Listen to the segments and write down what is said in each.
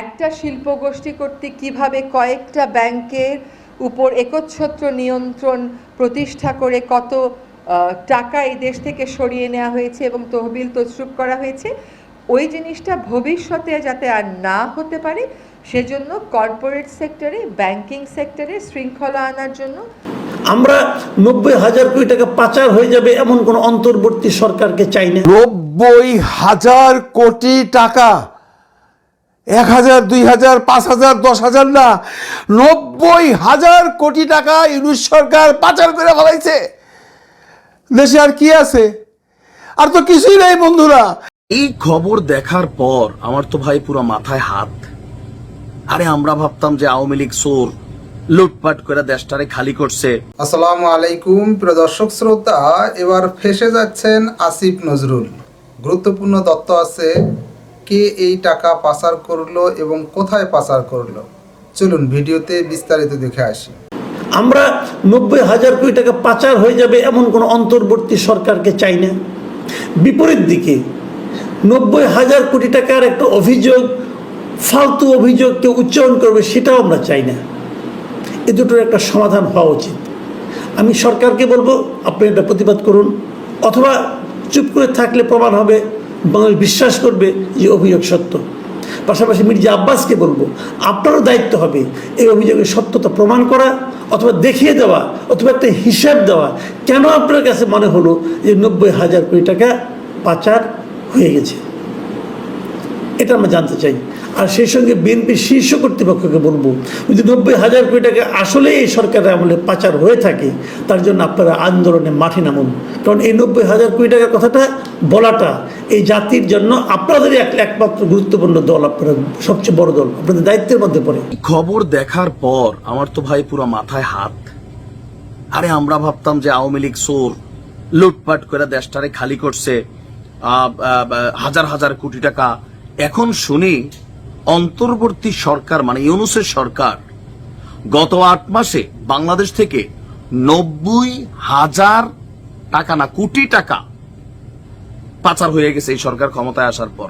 একটা শিল্প গোষ্ঠী কর্তৃক কীভাবে কয়েকটা ব্যাংকের উপর একচ্ছত্র নিয়ন্ত্রণ প্রতিষ্ঠা করে কত টাকা এই দেশ থেকে সরিয়ে নেওয়া হয়েছে এবং তহবিল তছরুপ করা হয়েছে ওই জিনিসটা ভবিষ্যতে যাতে আর না হতে পারে সেজন্য কর্পোরেট সেক্টরে ব্যাংকিং সেক্টরে শৃঙ্খলা আনার জন্য। আমরা নব্বই হাজার কোটি টাকা পাচার হয়ে যাবে এমন কোন অন্তর্বর্তী সরকারকে চাই না। নব্বই হাজার কোটি টাকা এক হাজার দুই হাজার পাঁচ হাজার দশ হাজার না নব্বই হাজার কোটি টাকা ইউনুস সরকার পাচার করে ফেলাইছে। দেশে আর কি আছে? আর তো কিছুই নাই বন্ধুরা। এই খবর দেখার পর আমার তো ভাই পুরো মাথায় হাত। আরে আমরা ভাবতাম যে আওয়ামী লীগ সোর লুটপাট করে দেশটারে খালি করছে। আসসালামু আলাইকুম প্রিয় দর্শক শ্রোতা এবার ফেসে যাচ্ছেন আসিফ নজরুল। গুরুত্বপূর্ণ তথ্য আছে কে এই টাকা পাচার করল এবং কোথায় পাচার করল? চলুন ভিডিওতে বিস্তারিত দেখে আসি। আমরা নব্বই হাজার কোটি টাকা পাচার হয়ে যাবে এমন কোন অন্তর্বর্তী সরকারকে চাই না। বিপরীত দিকে, নব্বই হাজার কোটি টাকার একটা অভিযোগ, ফালতু অভিযোগ কেউ উচ্চারণ করবে সেটাও আমরা চাই না। এ দুটোর একটা সমাধান হওয়া উচিত। আমি সরকারকে বলব, আপনি এটা প্রতিবাদ করুন। অথবা চুপ করে থাকলে প্রমাণ হবে বাংলাদেশ বিশ্বাস করবে যে অভিযোগ সত্য। পাশাপাশি মির্জা আব্বাসকে বলব, আপনারও দায়িত্ব হবে এই অভিযোগের সত্যতা প্রমাণ করা অথবা দেখিয়ে দেওয়া অথবা একটা হিসাব দেওয়া। কেন আপনার কাছে মনে হলো যে নব্বই হাজার কোটি টাকা পাচার হয়ে গেছে? এটা আমরা জানতে চাই। আর সেই সঙ্গে বিএনপির শীর্ষ কর্তৃপক্ষকে বলব, যদি নব্বই হাজার কোটি টাকা আসলে এই সরকারের আমলে পাচার হয়ে থাকে, তার জন্য আপনারা আন্দোলনে মাঠে নামুন। কারণ এই নব্বই হাজার কোটি টাকার কথাটা বলাটা এই জাতির জন্য আপনাদেরই একমাত্র গুরুত্বপূর্ণ দল, আপনারা সবচেয়ে বড় দল, আপনাদের দায়িত্বের মধ্যে পড়ে। খবর দেখার পর আমার তো ভাই পুরো মাথায় হাত। আরে আমরা ভাবতাম যে আওয়ামী লীগ সোর লুটপাট করে দেশটারে খালি করছে হাজার হাজার কোটি টাকা। এখন শুনি অন্তর্বর্তী সরকার মানে ইউনুসের সরকার, গত আট মাসে বাংলাদেশ থেকে নব্বই হাজার টাকা না কোটি টাকা পাচার হয়ে গেছে এই সরকার ক্ষমতায় আসার পর।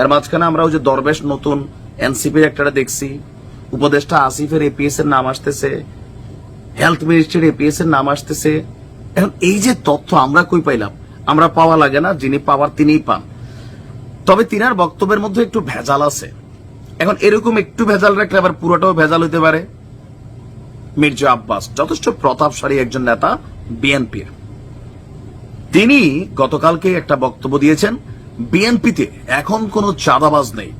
এর মাঝখানে আমরা ওই যে দরবেশ নতুন এনসিপির একটা দেখছি। উপদেষ্টা আসিফের এপিএস এর নাম আসতেছে। হেলথ মিনিস্ট্রির এপিএস এর নাম আসতেছে। এখন এই যে তথ্য আমরা কই পাইলাম? আমরা পাওয়া লাগে না, যিনি পাওয়ার তিনিই পান। তবে তিনার বক্তব্যের মধ্যে একটু ভেজাল আছে। এখন এরকম একটু ভেজাল রাখলে আবার পুরোটাও ভেজাল হইতে পারে। মির্জা আব্বাস, যথেষ্ট প্রতাপশালী একজন নেতা, বিএনপির। তিনি গতকালকে একটা বক্তব্য দিয়েছেন, বিএনপিতে এখন কোনো চাঁদাবাজ নেই।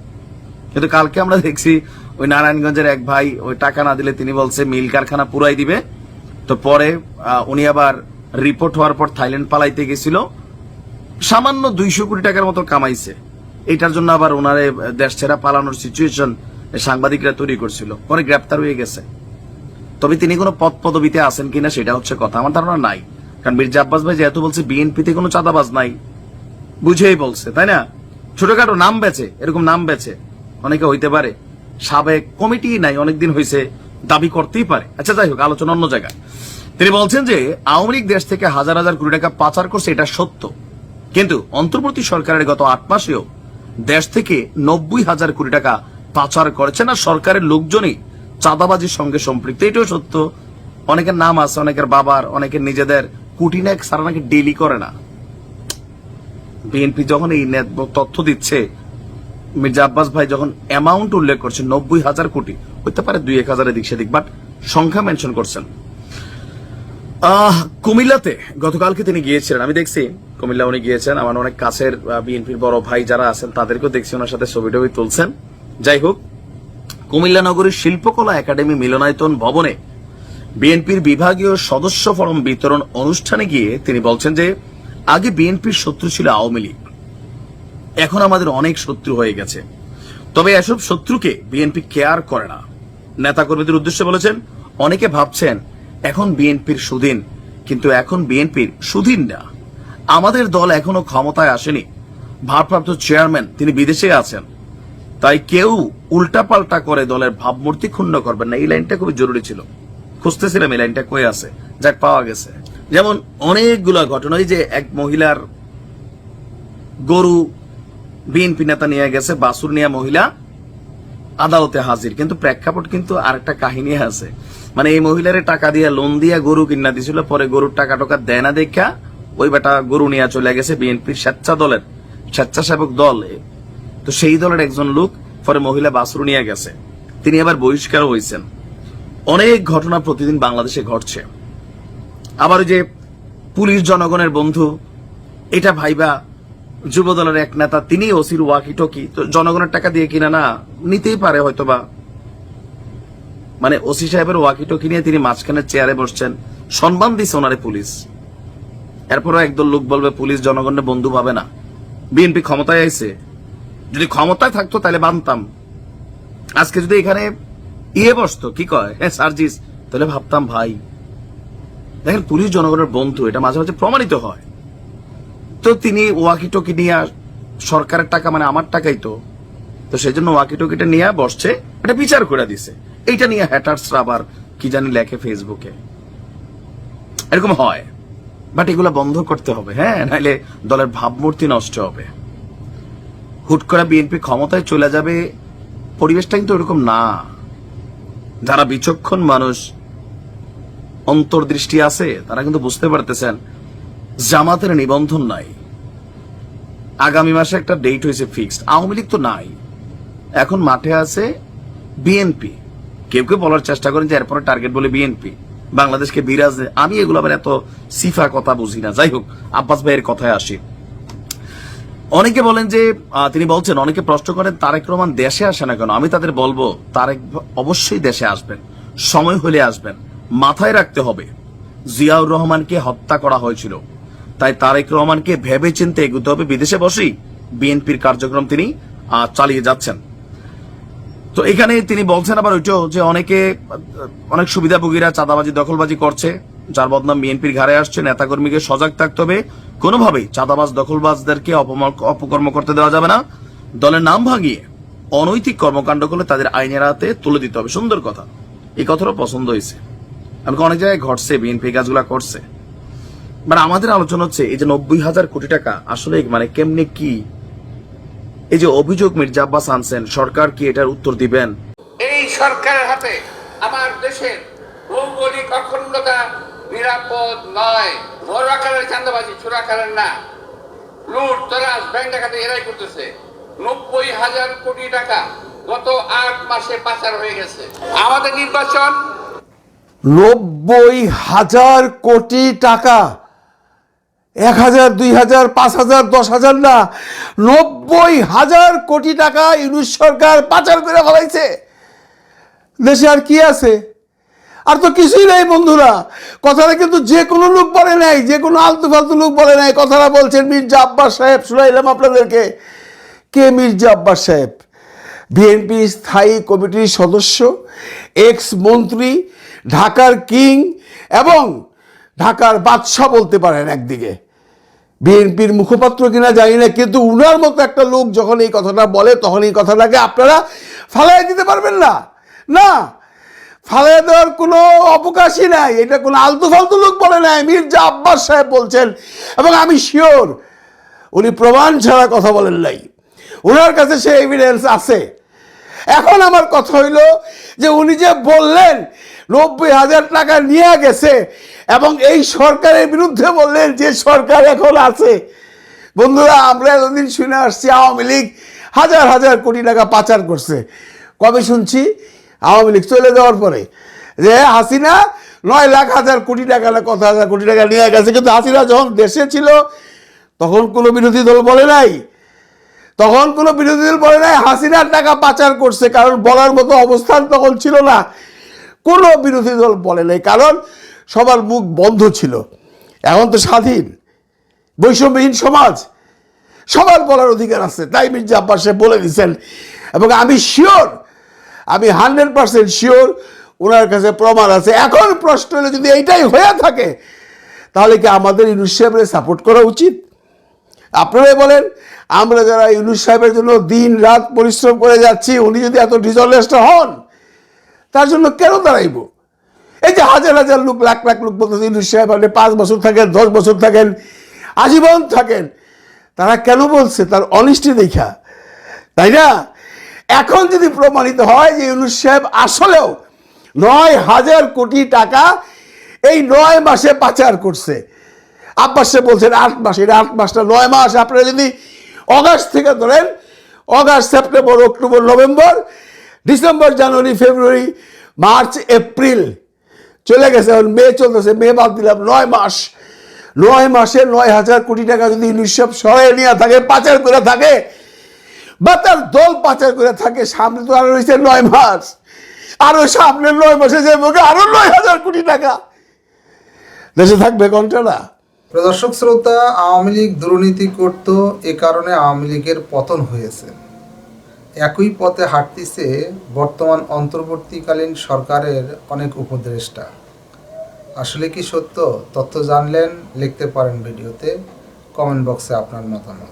কিন্তু কালকে আমরা দেখছি ওই নারায়ণগঞ্জের এক ভাই ওই টাকা না দিলে তিনি বলছে, মিল কারখানা পুরাই দিবে। তো পরে উনি আবার রিপোর্ট হওয়ার পর থাইল্যান্ড পালাইতে গেছিল। সামান্য দুইশো কোটি টাকার মতো কামাইছে। এটার জন্য আবার ওনারে দেশ ছেড়া পালানোর সিচুয়েশন সাংবাদিকরা তৈরি করছিল। পরে গ্রেপ্তার হয়ে গেছে। তবে তিনি কোনো পদ পদবিতে আছেন কিনা সেটা হচ্ছে কথা। আমার ধারণা নাই। কারণ মির্জা আব্বাস ভাই যেহেতু বলছে বিএনপিতে কোনো চাঁদাবাজ নাই, বুঝেই বলছে, তাই না? ছোটখাটো নাম বেচে, এরকম নাম বেচে, অনেকে হইতে পারে। সাবেক কমিটি নাই, অনেকদিন হয়েছে দাবি করতেই পারে। আচ্ছা যাই হোক, আলোচনা অন্য জায়গায়। তিনি বলছেন যে, আওয়ামী লীগ দেশ থেকে হাজার হাজার কোটি টাকা পাচার করছে, এটা সত্য। কিন্তু অন্তর্বর্তী সরকারের গত আট মাসেও দেশ থেকে নব্বই হাজার কোটি টাকা পাচার করেছে না সরকারের লোকজনই চাঁদাবাজির সঙ্গে সম্পৃক্ত, এটাও সত্য। অনেকের নাম আছে, অনেকের বাবার, অনেকের নিজেদের কোটি না সারা নাকি ডেলি করে না। বিএনপি যখন এই তথ্য দিচ্ছে, মির্জা আব্বাস ভাই যখন অ্যামাউন্ট উল্লেখ করছে, নব্বই হাজার কোটি হতে পারে দুই এক হাজারের দিক সেদিক বাট সংখ্যা মেনশন করছেন। কুমিল্লাতে গতকালকে তিনি গিয়েছিলেন। আমি দেখছি, কুমিল্লা উনি গিয়েছেন, আমার অনেক কাছের বিএনপির বড় ভাই যারা আছেন, তাদেরকেও দেখছি, ওনার সাথে ছবি টবি তুলছেন। যাই হোক, কুমিল্লা নগরীর শিল্পকলা একাডেমি মিলনায়তন ভবনে বিএনপির বিভাগীয় সদস্য ফরম বিতরণ অনুষ্ঠানে গিয়ে তিনি বলছেন যে, আগে বিএনপির শত্রু ছিল আওয়ামী লীগ। এখন আমাদের অনেক শত্রু হয়ে গেছে। তবে এসব শত্রুকে বিএনপি কেয়ার করে না। নেতাকর্মীদের উদ্দেশ্যে বলেছেন, অনেকে ভাবছেন, এখন বিএনপির সুদিন কিন্তু এখন বিএনপির সুদিন না। আমাদের দল এখনও ক্ষমতায় আসেনি। ভারপ্রাপ্ত চেয়ারম্যান, তিনি বিদেশে আছেন। তাই কেউ উল্টাপাল্টা করে দলের ভাবমূর্তি ক্ষুণ্ণ করবেন না। এই লাইনটা খুবই জরুরি ছিল। খুঁজতেছিলাম এই লাইনটা কই আছে? যাক, পাওয়া গেছে। যেমন অনেকগুলা ঘটনা যে এক মহিলার গরু বিএনপি নেতা নিয়ে গেছে বাসুর নিয়ে মহিলা আদালতে হাজির। কিন্তু প্রেক্ষাপট কিন্তু আরেকটা কাহিনী আছে। মানে এই মহিলারে টাকা দিয়ে লোন দিয়ে গরু কিনা দিছিল, পরে গরুর টাকা টাকা দেয় না দেখা ওই বেটা গরু নিয়ে চলে গেছে বিএনপির স্বেচ্ছা দলের স্বেচ্ছাসেবক দল। তো সেই দলের একজন লোক, পরে মহিলা বাসরু নিয়ে গেছে। তিনি আবার বহিষ্কার হয়েছেন। অনেক ঘটনা প্রতিদিন বাংলাদেশে ঘটছে। আবার যে পুলিশ জনগণের বন্ধু, এটা ভাইবা যুব দলের এক নেতা, তিনি ওসির ওয়াকি টকি তো জনগণের টাকা দিয়ে কিনা না, নিতেই পারে হয়তো বা মানে ওসি সাহেবের ওয়াকি টকি নিয়ে তিনি মাঝখানে চেয়ারে বসছেন, সম্মান দিছে ওনারে পুলিশ। এরপরও একদল লোক বলবে, পুলিশ জনগণের বন্ধু পাবে না। বিএনপি ক্ষমতায় আইছে। যদি ক্ষমতায় থাকতো তাহলে বানতাম আজকে যদি এখানে ইয়ে বসতো, কি কয়? হ্যাঁ সার্জিস, তাহলে ভাবতাম ভাই, দেখেন পুলিশ জনগণের বন্ধু, এটা মাঝে মাঝে প্রমাণিত হয়। তো তিনি ওয়াকি টকি নিয়ে সরকারের টাকা মানে আমার টাকাই তো তো সেই জন্য ওয়াকি টকিটা নিয়ে বসছে এটা বিচার করে দিছে। এইটা নিয়ে হ্যাটার্সরা আবার কি জানি লেখে ফেসবুকে এরকম হয়। বাট এগুলো বন্ধ করতে হবে হ্যাঁ নাইলে দলের ভাবমূর্তি নষ্ট হবে। হুট করে বিএনপি ক্ষমতায় চলে যাবে পরিবেশটা কিন্তু এরকম না। যারা বিচক্ষণ মানুষ, অন্তর্দৃষ্টি আছে, তারা কিন্তু বুঝতে পারতেছেন, জামাতের নিবন্ধন নাই। আগামী মাসে একটা ডেট হয়েছে ফিক্সড আওয়ামী লীগ তো নাই। এখন মাঠে আছে বিএনপি কেউ কেউ বলার চেষ্টা করেন যে এরপরে টার্গেট বলে বিএনপি বাংলাদেশকে বিরাজ আমি এগুলো আবার এত সিফা কথা বুঝি না। যাই হোক, আব্বাস ভাইয়ের কথায় আসি। অনেকে বলেন যে তিনি বলছেন, অনেকে প্রশ্ন করেন, তারেক রহমান দেশে আসে না কেন? আমি তাদের বলব, তারেক অবশ্যই দেশে আসবেন। সময় হলে আসবেন। মাথায় রাখতে হবে, জিয়াউর রহমানকে হত্যা করা হয়েছিল। তাই তারেক রহমানকে ভেবে চিন্তে এগুতে হবে। বিদেশে বসেই বিএনপির কার্যক্রম তিনি চালিয়ে যাচ্ছেন। তো এখানে তিনি বলছেন আবার ওইটাও যে, অনেকে অনেক সুবিধাভোগীরা চাঁদাবাজি, দখলবাজি করছে। যার বদনাম বিএনপির ঘাড়ে আসছে, নেতাকর্মীকে সজাগ থাকতে হবে। কোনোভাবেই চাঁদাবাজ, দখলবাজদেরকে অপকর্ম করতে দেওয়া যাবে না। দলের নাম ভাঙিয়ে অনৈতিক কর্মকাণ্ড করলে তাদের আইনের হাতে তুলে দিতে হবে। সুন্দর কথা। এই কথাটা পছন্দ হয়েছে। এমনকি অনেক জায়গায় ঘটছে, বিএনপি কাজগুলা করছে। মানে আমাদের আলোচনা হচ্ছে, এই যে নব্বই হাজার কোটি টাকা, আসলে মানে কেমনে কি? এই যে অভিযোগ মির্জা আব্বাস আনছেন, সরকার কি এটার উত্তর দিবেন? এই সরকারের হাতে আমার দেশের ভৌগোলিক অখণ্ডতা নিরাপদ নয়। বড় আকারের চান্দাবাজি ছোট আকারের না। লুট তরাস ব্যাংক ডাকাতি এরাই করতেছে। নব্বই হাজার কোটি টাকা গত আট মাসে পাচার হয়ে গেছে। আমাদের নির্বাচন। নব্বই হাজার কোটি টাকা। এক হাজার, দুই হাজার, পাঁচ হাজার, দশ হাজার না। নব্বই হাজার কোটি টাকা ইউনুস সরকার পাচার করে ফেলাইছে। দেশে আর কি আছে? আর তো কিছুই নাই বন্ধুরা। কথাটা কিন্তু যে কোনো লোক বলে নাই, যে কোনো আলতু ফালতু লোক বলে নাই। কথাটা বলছেন মির্জা আব্বাস সাহেব শুনাইলাম আপনাদেরকে। কে মির্জা আব্বাস সাহেব? বিএনপি স্থায়ী কমিটির সদস্য এক্স মন্ত্রী ঢাকার কিং এবং ঢাকার বাদশাহ বলতে পারেন একদিকে। বিএনপির মুখপাত্র কিনা জানি না, কিন্তু উনার মতো একটা লোক যখন এই কথাটা বলে, তখন এই কথাটাকে আপনারা ফালাই দিতে পারবেন না। না ফালাই কোনো অবকাশই নাই। এটা কোনো আলতু ফালতু লোক বলে নাই। মির্জা আব্বাস সাহেব বলছেন, এবং আমি শিওর উনি প্রমাণ ছাড়া কথা বলেন নাই। ওনার কাছে সে এভিডেন্স আছে। এখন আমার কথা হইল যে উনি যে বললেন, নব্বই হাজার টাকা নিয়ে গেছে, এবং এই সরকারের বিরুদ্ধে বললেন যে সরকার এখন আছে। বন্ধুরা, আমরা এতদিন শুনে আসছি, আওয়ামী লীগ হাজার হাজার কোটি টাকা পাচার করছে। কবে শুনছি? আওয়ামী লীগ চলে যাওয়ার পরে যে হাসিনা নয় লাখ হাজার কোটি টাকা না কত হাজার কোটি টাকা নিয়ে গেছে, কিন্তু হাসিনা যখন দেশে ছিল, তখন কোনো বিরোধী দল বলে নাই। তখন কোনো বিরোধী দল বলে নাই, হাসিনার টাকা পাচার করছে, কারণ বলার মতো অবস্থান তখন ছিল না। কোনো বিরোধী দল বলে নাই, কারণ সবার মুখ বন্ধ ছিল। এখন তো স্বাধীন, বৈষম্যহীন সমাজ, সবার বলার অধিকার আছে। তাই মির্জা আব্বাস বলে দিচ্ছেন এবং আমি শিওর আমি হান্ড্রেড পার্সেন্ট শিওর ওনার কাছে প্রমাণ আছে। এখন প্রশ্ন হলে, যদি এইটাই হয়ে থাকে, তাহলে কি আমাদের ইউনুস সাহেবের সাপোর্ট করা উচিত? আপনারাই বলেন, আমরা যারা ইউনুস সাহেবের জন্য দিন রাত পরিশ্রম করে যাচ্ছি, উনি যদি এত ডিজলেস্টার হন, তার জন্য কেন দাঁড়াইব? এই যে হাজার হাজার লোক, লাখ লাখ লোক বলতেছে, ইউনুস সাহেব আপনি পাঁচ বছর থাকেন, দশ বছর থাকেন, আজীবন থাকেন, তারা কেন বলছে? তার অনিষ্টি দেখা। তাই না? এখন যদি প্রমাণিত হয় যে ইউনুস সাহেব আসলেও নয় হাজার কোটি টাকা এই নয় মাসে পাচার করছে। আব্বাস সাহেব বলছেন, আট মাস, এটা আট মাসটা নয় মাস। আপনারা যদি অগাস্ট থেকে ধরেন, August, September, October, November, December, January, February, March, April চলে গেছে, এখন মে চলতেছে, মে বাদ দিলাম, নয় মাস। নয় মাসে নয় হাজার কোটি টাকা যদি নিঃসব সরাই নিয়ে থাকে, পাচার করে থাকে বা তার দল পাচার করে থাকে, সামনে তো আরও রয়েছে নয় মাস। আরও সামনে নয় মাসে যে মুখে আরও নয় হাজার কোটি টাকা। দেশে থাকবে কোনটা প্রদর্শক শ্রোতা, আওয়ামী লীগ দুর্নীতি করত, এ কারণে আওয়ামী লীগের পতন হয়েছে। একই পথে হাঁটতেছে বর্তমান অন্তর্বর্তীকালীন সরকারের অনেক উপদেষ্টা। আসলে কি সত্য? তথ্য জানলেন, লিখতে পারেন ভিডিওতে। কমেন্ট বক্সে আপনার মতামত।